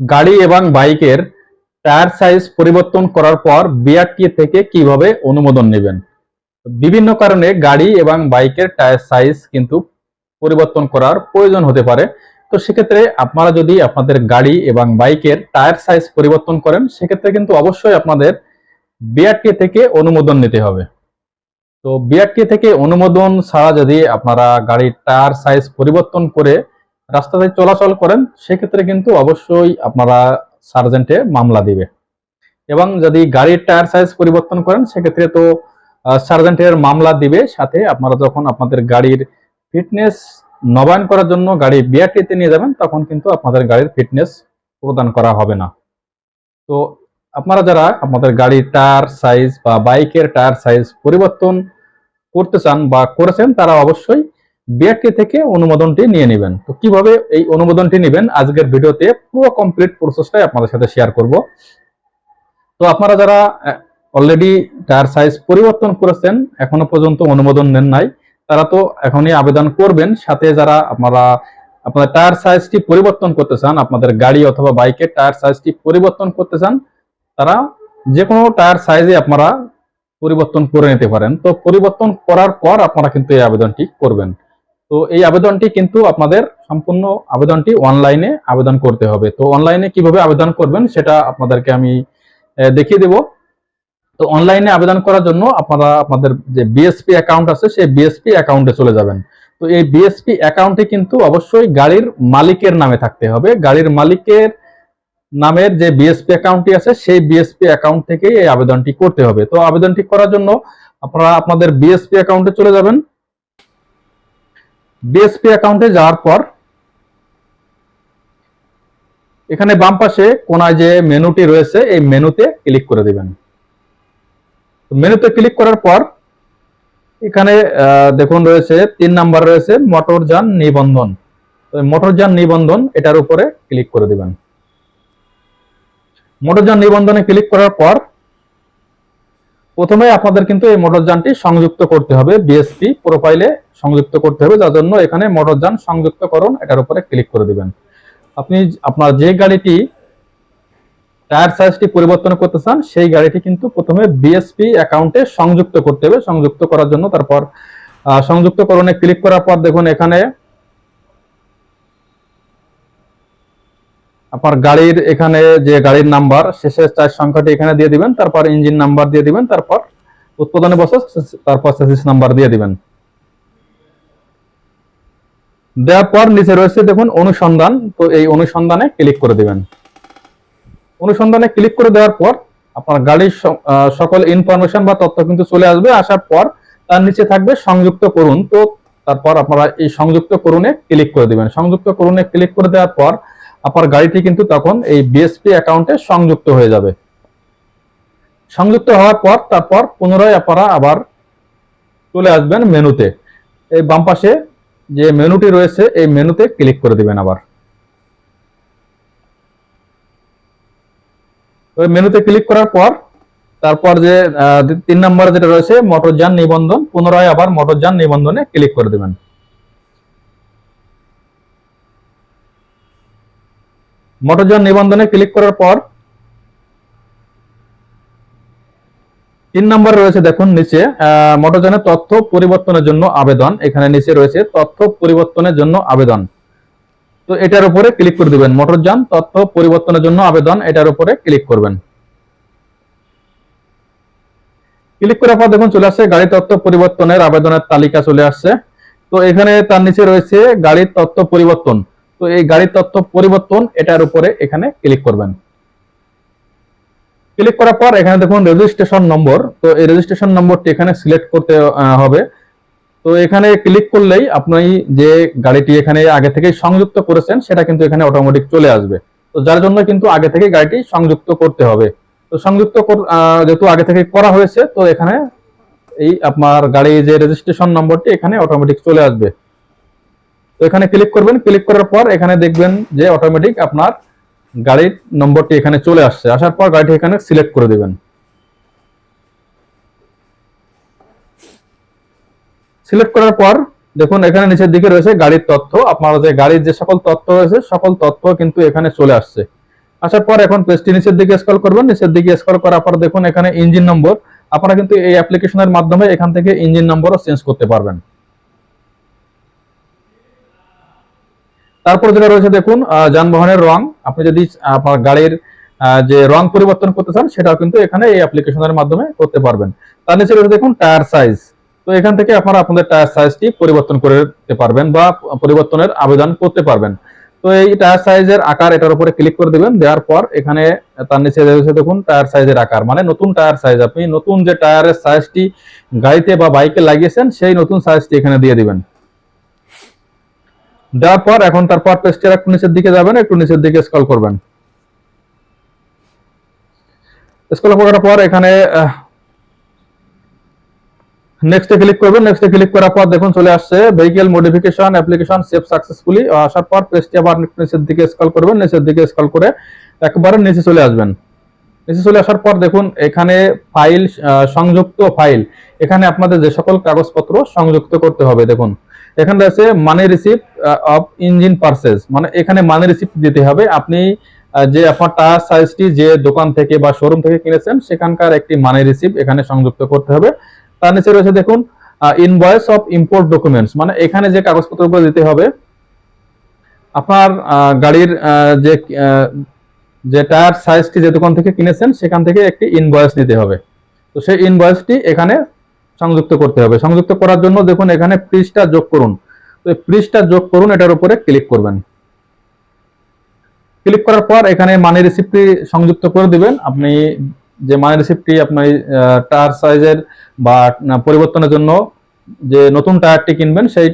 গাড়ি এবং বাইকের টায়ার সাইজ পরিবর্তন করার পর বিআরটি থেকে কীভাবে অনুমোদন নেবেন? বিভিন্ন কারণে গাড়ি এবং বাইকের টায়ার সাইজ কিন্তু পরিবর্তন করার প্রয়োজন হতে পারে। তো সেক্ষেত্রে আপনারা যদি আপনাদের গাড়ি এবং বাইকের টায়ার সাইজ পরিবর্তন করেন, সেক্ষেত্রে কিন্তু অবশ্যই আপনাদের বিআরটি থেকে অনুমোদন নিতে হবে। তো বিআরটি থেকে অনুমোদন ছাড়া যদি আপনারা গাড়ির টায়ার সাইজ পরিবর্তন করে রাস্তাতে চলাচল করেন, সেক্ষেত্রে কিন্তু অবশ্যই আপনারা সার্জেন্টে মামলা দিবে। এবং যদি গাড়ির টায়ার সাইজ পরিবর্তন করেন, সেক্ষেত্রে তো সার্জেন্টের মামলা দিবে। সাথে আপনারা যখন আপনাদের গাড়ির ফিটনেস নবায়ন করার জন্য গাড়ি বিআরটিতে নিয়ে যাবেন, তখন কিন্তু আপনাদের গাড়ির ফিটনেস প্রদান করা হবে না। তো আপনারা যারা আপনাদের গাড়ির টায়ার সাইজ বা বাইকের টায়ার সাইজ পরিবর্তন করতে চান বা করেছেন, তারা অবশ্যই বিআরটি থেকে অনুমোদনটি নিয়ে নেবেন। তো কীভাবে এই অনুমোদনটি নেবেন? আজকের ভিডিওতে পুরো কমপ্লিট প্রসেসটাই আপনাদের সাথে শেয়ার করব। তো আপনারা যারা অলরেডি টায়ার সাইজ পরিবর্তন করেছেন, এখনও পর্যন্ত অনুমোদন নেন নাই, তারা তো এখনই আবেদন করবেন। সাথে যারা আপনারা, আপনাদের টায়ার সাইজটি পরিবর্তন করতে চান, আপনাদের গাড়ি অথবা বাইকের টায়ার সাইজটি পরিবর্তন করতে চান, তারা যে কোনো টায়ার সাইজে আপনারা পরিবর্তন করে নিতে পারেন। তো পরিবর্তন করার পর আপনারা কিন্তু এই আবেদনটি করবেন। তো এই আবেদনটি কিন্তু আপনাদের সম্পূর্ণ আবেদনটি অনলাইনে আবেদন করতে হবে। তো অনলাইনে কীভাবে আবেদন করবেন সেটা আপনাদেরকে আমি দেখিয়ে দেব। তো অনলাইনে আবেদন করার জন্য আপনারা আপনাদের যে বিএসপি অ্যাকাউন্ট আছে, সেই বিএসপি অ্যাকাউন্টে চলে যাবেন। তো এই বিএসপি অ্যাকাউন্টে কিন্তু অবশ্যই গাড়ির মালিকের নামে থাকতে হবে। গাড়ির মালিকের নামের যে বিএসপি অ্যাকাউন্টটি আছে, সেই বিএসপি অ্যাকাউন্ট থেকেই এই আবেদনটি করতে হবে। তো আবেদনটি করার জন্য আপনারা আপনাদের বিএসপি অ্যাকাউন্টে চলে যাবেন। বিএসপি অ্যাকাউন্টে যাওয়ার পর, এখানে বাম পাশে কোনায় যে মেনুটি রয়েছে, এই মেনুতে ক্লিক করে দিবেন। মেনুতে ক্লিক করার পর, এখানে দেখুন রয়েছে, তিন নাম্বার রয়েছে, মোটরযান নিবন্ধন। মোটরযান নিবন্ধন, এটার উপরে ক্লিক করে দিবেন। মোটরযান নিবন্ধনে ক্লিক করার পর প্রথমে আপনাদের কিন্তু এই মোটরযানটি সংযুক্ত করতে হবে বিএসপি প্রোফাইলে সংযুক্ত করতে হবে, যার জন্য এখানে মোটরযান সংযুক্তকরণ এটার উপরে ক্লিক করে দিবেন। আপনি আপনার যে গাড়িটি টায়ার সাইজটি পরিবর্তন করতে চান, সেই গাড়িটি কিন্তু প্রথমে বিএসপি অ্যাকাউন্টে সংযুক্ত করতে হবে। সংযুক্ত করার জন্য তারপর সংযুক্তকরণে ক্লিক করার পর দেখুন এখানে আপনার গাড়ির এখানে যে গাড়ির নাম্বার, শেষের চার সংখ্যাটি এখানে দিয়ে দিবেন, তারপর ইঞ্জিন নাম্বার দিয়ে দিবেন, তারপর উৎপাদনে বছর তারপর সেসিস নাম্বার দিয়ে দিবেন। দেওয়ার পর নিচে রয়েছে দেখুন অনুসন্ধান, তো এই অনুসন্ধানে ক্লিক করে দিবেন। অনুসন্ধানে ক্লিক করে দেওয়ার পর আপনার গাড়ির সকল ইনফরমেশন বা তথ্য কিন্তু চলে আসবে, আসার পর তার নিচে থাকবে সংযুক্ত করুন, তো তারপর আপনারা এই সংযুক্ত করুনে ক্লিক করে দিবেন। সংযুক্ত করুনে ক্লিক করে দেওয়ার পর আপনার গাড়িটি কিন্তু তখন এই বিএসপি অ্যাকাউন্টে সংযুক্ত হয়ে যাবে। সংযুক্ত হওয়ার পর তারপর পুনরায় আপনারা আবার চলে আসবেন মেনুতে। এই বাম পাশে যে মেনুটি রয়েছে, এই মেনুতে ক্লিক করে দিবেন আবার। মেনুতে ক্লিক করার পর তারপর যে তিন নম্বর যেটা রয়েছে মোটরযান নিবন্ধন, পুনরায় আবার মোটরযান নিবন্ধনে ক্লিক করে দিবেন। মোটরযান নিবন্ধনে ক্লিক করার পর তিন নম্বর রয়েছে দেখুন নিচে মোটরযানের তথ্য পরিবর্তনের জন্য আবেদন। এখানে নিচে রয়েছে তথ্য পরিবর্তনের জন্য আবেদন। তো এটার উপরে ক্লিক করে দিবেন মোটরযান তথ্য পরিবর্তনের জন্য আবেদন, এটার উপরে ক্লিক করবেন। ক্লিক করার পর দেখুন চলে আসছে, গাড়ি তথ্য পরিবর্তনের আবেদনের তালিকা চলে আসছে। তো এখানে তার নিচে রয়েছে গাড়ির তথ্য পরিবর্তন। তো এই গাড়ির তথ্য পরিবর্তন এটার উপরে এখানে ক্লিক করবেন। ক্লিক করার পর এখানে দেখুন রেজিস্ট্রেশন নম্বর তো এই রেজিস্ট্রেশন নম্বরটি এখানে সিলেক্ট করতে হবে। তো এখানে ক্লিক করলেই আপনি যে গাড়িটি এখানে আগে থেকেই সংযুক্ত করেছেন, সেটা কিন্তু এখানে অটোমেটিক চলে আসবে। তো যার জন্য কিন্তু আগে থেকে গাড়িটি সংযুক্ত করতে হবে। তো সংযুক্ত যেহেতু আগে থেকে করা হয়েছে, তো এখানে এই আপনার গাড়ি যে রেজিস্ট্রেশন নম্বরটি এখানে অটোমেটিক চলে আসবে। এখানে ক্লিক করবেন ক্লিক করার পর এখানে দেখবেন যে অটোমেটিক আপনার গাড়ির নম্বরটি এখানে চলে আসছে। আসার পর গাড়িটি এখানে সিলেক্ট করে দিবেন। সিলেক্ট করার পর দেখুন, এখানে নিচের দিকে রয়েছে গাড়ির তথ্য। আপনার যে গাড়ির যে সকল তথ্য রয়েছে, সকল তথ্য কিন্তু এখানে চলে আসছে। আসার পর এখন পেজটি নিচের দিকে স্ক্রল করবেন। নিচের দিকে স্ক্রল করার পর দেখুন, এখানে ইঞ্জিন নম্বর আপনারা কিন্তু এই অ্যাপ্লিকেশনের মাধ্যমে এখান থেকে ইঞ্জিন নম্বরও চেঞ্জ করতে পারবেন। তারপর যেটা রয়েছে, দেখুন যানবাহনের রং। আপনি যদি আপনার গাড়ির যে রং পরিবর্তন করতে চান, সেটাও কিন্তু এখানে এই অ্যাপ্লিকেশনের মাধ্যমে করতে পারবেন। তার নিচে রয়েছে দেখুন টায়ার সাইজ তো এখান থেকে আপনারা আপনাদের টায়ার সাইজটি পরিবর্তন করতে পারবেন বা পরিবর্তনের আবেদন করতে পারবেন। তো এই টায়ার সাইজের আকার এটার উপরে ক্লিক করে দিবেন, দেওয়ার পর এখানে তার নিচে রয়েছে, দেখুন টায়ার সাইজের আকার। মানে নতুন টায়ার সাইজ আপনি নতুন যে টায়ারের সাইজটি গাড়িতে বা বাইকে লাগিয়েছেন, সেই নতুন সাইজটি এখানে দিয়ে দিবেন। দেওয়ার পর এখন তারপর পেজটির একটু নিচের দিকে যাবেন, একটু নিচের দিকে স্ক্রল করবেন। স্ক্রল করার পর এখানে নেক্সটে ক্লিক করবেন নেক্সটে ক্লিক করার পর দেখুন চলে আসছে vehicle modification application save successfully আসার পর পেজটি আবার নিচের দিকে স্কল করবেন, নিচের দিকে স্ক্রল করে একবারে নিচে চলে আসবেন। নিচে চলে আসার পর দেখুন এখানে ফাইল সংযুক্ত ফাইল এখানে আপনাদের যে সকল কাগজপত্র সংযুক্ত করতে হবে, দেখুন। এখানে আছে money receipt of engine purchase মানে এখানে মানি রিসিপ্ট দিতে হবে। আপনি যে আপনার টায়ার সাইজটি যে দোকান থেকে বা শোরুম থেকে কিনেছেন, সেখানকার একটি মানি রিসিপ্ট এখানে সংযুক্ত করতে হবে। তার নিচে রয়েছে দেখুন ইনভয়েস অফ ইম্পোর্ট ডকুমেন্টস মানে এখানে যে কাগজপত্রগুলো দিতে হবে, আপনার গাড়ির যে যে টায়ার সাইজটি যে দোকান থেকে কিনেছেন, সেখান থেকে একটি ইনভয়েস নিতে হবে। তো সেই ইনভয়েসটি এখানে সংযুক্ত করতে হবে। সংযুক্ত করার জন্য দেখুন, এখানে পৃষ্ঠা যোগ করুন। তো পৃষ্ঠা যোগ করুন, এটার উপরে ক্লিক করবেন। ক্লিক করার পর এখানে মানি রিসিপ্টটি সংযুক্ত করে দিবেন। আপনি যে মানি রিসিপ্টটি আপনার টায়ার সাইজের বা পরিবর্তনের জন্য যে নতুন টায়ারটি কিনবেন, সেই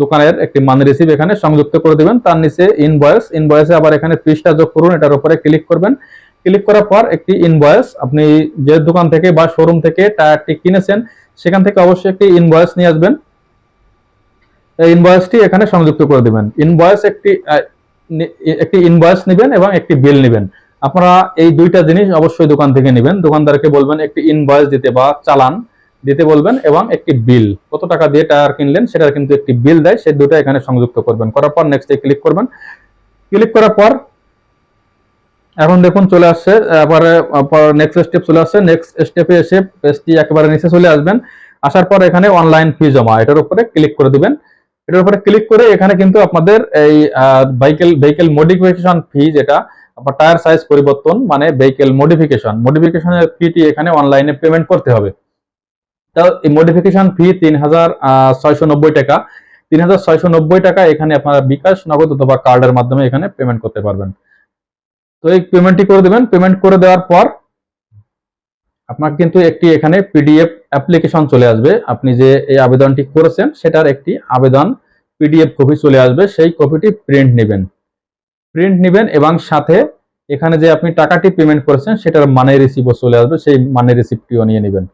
দোকানের একটি মানি রিসিপ্ট এখানে সংযুক্ত করে দিবেন। তার নিচে ইনভয়েস ইনভয়েসে আবার এখানে পৃষ্ঠা যোগ করুন, এটার উপরে ক্লিক করবেন। ক্লিক করার পর একটি ইনভয়েস আপনি যে দোকান থেকে বা শোরুম থেকে টায়ারটি কিনেছেন, সেখান থেকে অবশ্যই একটি ইনভয়েস নিয়ে আসবেন। এই ইনভয়েসটি এখানে সংযুক্ত করে দিবেন। ইনভয়েস একটি একটি ইনভয়েস নেবেন এবং একটি বিল নেবেন। আপনারা এই দুইটা জিনিস অবশ্যই দোকান থেকে নেবেন। দোকানদারকে বলবেন একটি ইনভয়েস দিতে বা চালান দিতে বলবেন এবং একটি বিল কত টাকা দিয়ে টায়ার কিনলেন, সেটার কিন্তু একটি বিল দেয় সেই দুটো এখানে সংযুক্ত করবেন। করার পর নেক্সটে ক্লিক করবেন। ক্লিক করার পর এখন দেখুন চলে আসছে, এবারে নেক্সট স্টেপ চলে আসছে। নেক্সট স্টেপে এসে পেজটি একেবারে নিচে চলে আসবেন। আসার পর এখানে অনলাইন ফি জমা, এটার উপরে ক্লিক করে দিবেন। এটার উপরে ক্লিক করে এখানে কিন্তু আপনাদের এই ভেহিকেল ভেহিকেল মডিফিকেশন ফি যেটা, আপনার টায়ার সাইজ পরিবর্তন মানে ভেহিকেল মডিফিকেশন মডিফিকেশনের ফিটি এখানে অনলাইনে পেমেন্ট করতে হবে। তো এই মডিফিকেশন ফি তিন হাজার ছয়শো নব্বই টাকা। তিন হাজার, ছয়শো নব্বই টাকা এখানে আপনারা বিকাশ, নগদ অথবা কার্ডের মাধ্যমে এখানে পেমেন্ট করতে পারবেন। তো এই পেমেন্টটি করে দেবেন। পেমেন্ট করে দেওয়ার পর আপনার কিন্তু একটি এখানে পিডিএফ অ্যাপ্লিকেশন চলে আসবে। আপনি যে এই আবেদনটি করেছেন, সেটার একটি আবেদন পিডিএফ কপি চলে আসবে। সেই কপিটি প্রিন্ট নেবেন। প্রিন্ট নেবেন এবং সাথে এখানে যে আপনি টাকাটি পেমেন্ট করেছেন, সেটার মানে রিসিপ্টও চলে আসবে। সেই মানে রিসিপ্টটিও নিয়ে নেবেন।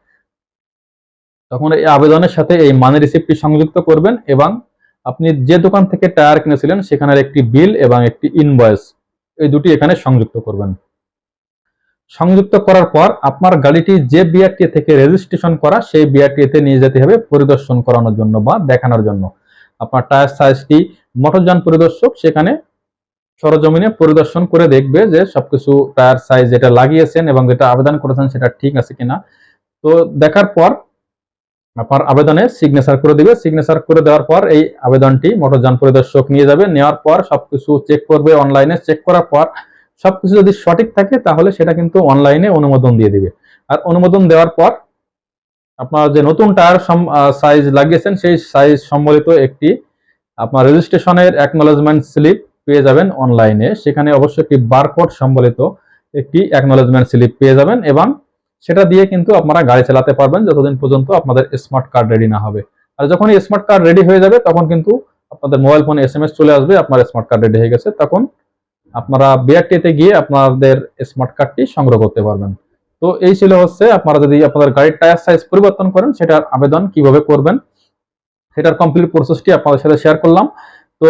তখন এই আবেদনের সাথে এই মানে রিসিপ্টটি সংযুক্ত করবেন এবং আপনি যে দোকান থেকে টায়ার কিনেছিলেন, সেখানের একটি বিল এবং একটি ইনভয়েস এই দুটি এখানে সংযুক্ত করবেন। সংযুক্ত করার পর আপনার গাড়িটি যে বিআরটি থেকে রেজিস্ট্রেশন করা, সেই বিআরটিতে নিয়ে যেতে হবে পরিদর্শন করানোর জন্য বা দেখানোর জন্য। আপনার টায়ার সাইজটি মোটরযান পরিদর্শক, সেখানে সরজমিনে পরিদর্শন করে দেখবে যে সবকিছু টায়ার সাইজ যেটা লাগিয়েছেন এবং যেটা আবেদন করেছেন সেটা ঠিক আছে কিনা। তো দেখার পর আপনার আবেদনে সিগনেচার করে দিবে। সিগনেচার করে দেওয়ার পর এই আবেদনটি মোটরযান পরিদর্শক নিয়ে যাবে। নেওয়ার পর সবকিছু চেক করবে অনলাইনে চেক করার পর সবকিছু যদি সঠিক থাকে তাহলে সেটা কিন্তু অনলাইনে অনুমোদন দিয়ে দিবে। আর অনুমোদন দেওয়ার পর আপনার যে নতুন টায়ার সাইজ লাগিয়েছেন, সেই সাইজ সম্বলিত একটি আপনার রেজিস্ট্রেশনের অ্যাকনোলেজমেন্ট স্লিপ পেয়ে যাবেন অনলাইনে সেখানে অবশ্যই একটি বারকোড সম্বলিত একটি অ্যাকনোলেজমেন্ট স্লিপ পেয়ে যাবেন এবং সেটা দিয়ে কিন্তু আপনারা গাড়ি চালাতে পারবেন যতদিন পর্যন্ত আপনাদের স্মার্ট কার্ড রেডি না হবে। আর যখন স্মার্ট কার্ড রেডি হয়ে যাবে, তখন কিন্তু আপনাদের মোবাইল ফোনে এস চলে আসবে, আপনার স্মার্ট কার্ড রেডি হয়ে গেছে, তখন আপনারা বিআরটিতে গিয়ে আপনাদের স্মার্ট কার্ডটি সংগ্রহ করতে পারবেন। তো এই ছিল হচ্ছে আপনারা যদি আপনাদের গাড়ির টায়ার সাইজ পরিবর্তন করেন, সেটার আবেদন কীভাবে করবেন, সেটার কমপ্লিট প্রসেসটি আপনাদের সাথে শেয়ার করলাম। তো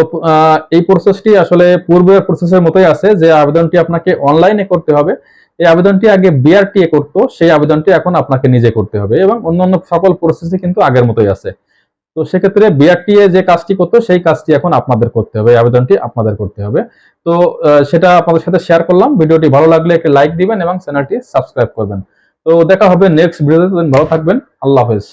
এই প্রসেসটি আসলে পূর্বের প্রসেসের মতোই আছে যে আবেদনটি আপনাকে অনলাইনে করতে হবে। এই আবেদনটি আগে বিআরটিএ করতো, সেই আবেদনটি এখন আপনাকে নিজে করতে হবে এবং অন্যান্য সকল প্রসেসে কিন্তু আগের মতোই আছে। তো সেক্ষেত্রে বিআরটিএ যে কাজটি করতো, সেই কাজটি এখন আপনাদের করতে হবে আবেদনটি আপনাদের করতে হবে। তো সেটা আপনাদের সাথে শেয়ার করলাম। ভিডিওটি ভালো লাগলে একটি লাইক দিবেন এবং চ্যানেলটি সাবস্ক্রাইব করবেন। তো দেখা হবে নেক্সট ভিডিওতে ভালো থাকবেন। আল্লাহ হাফেজ।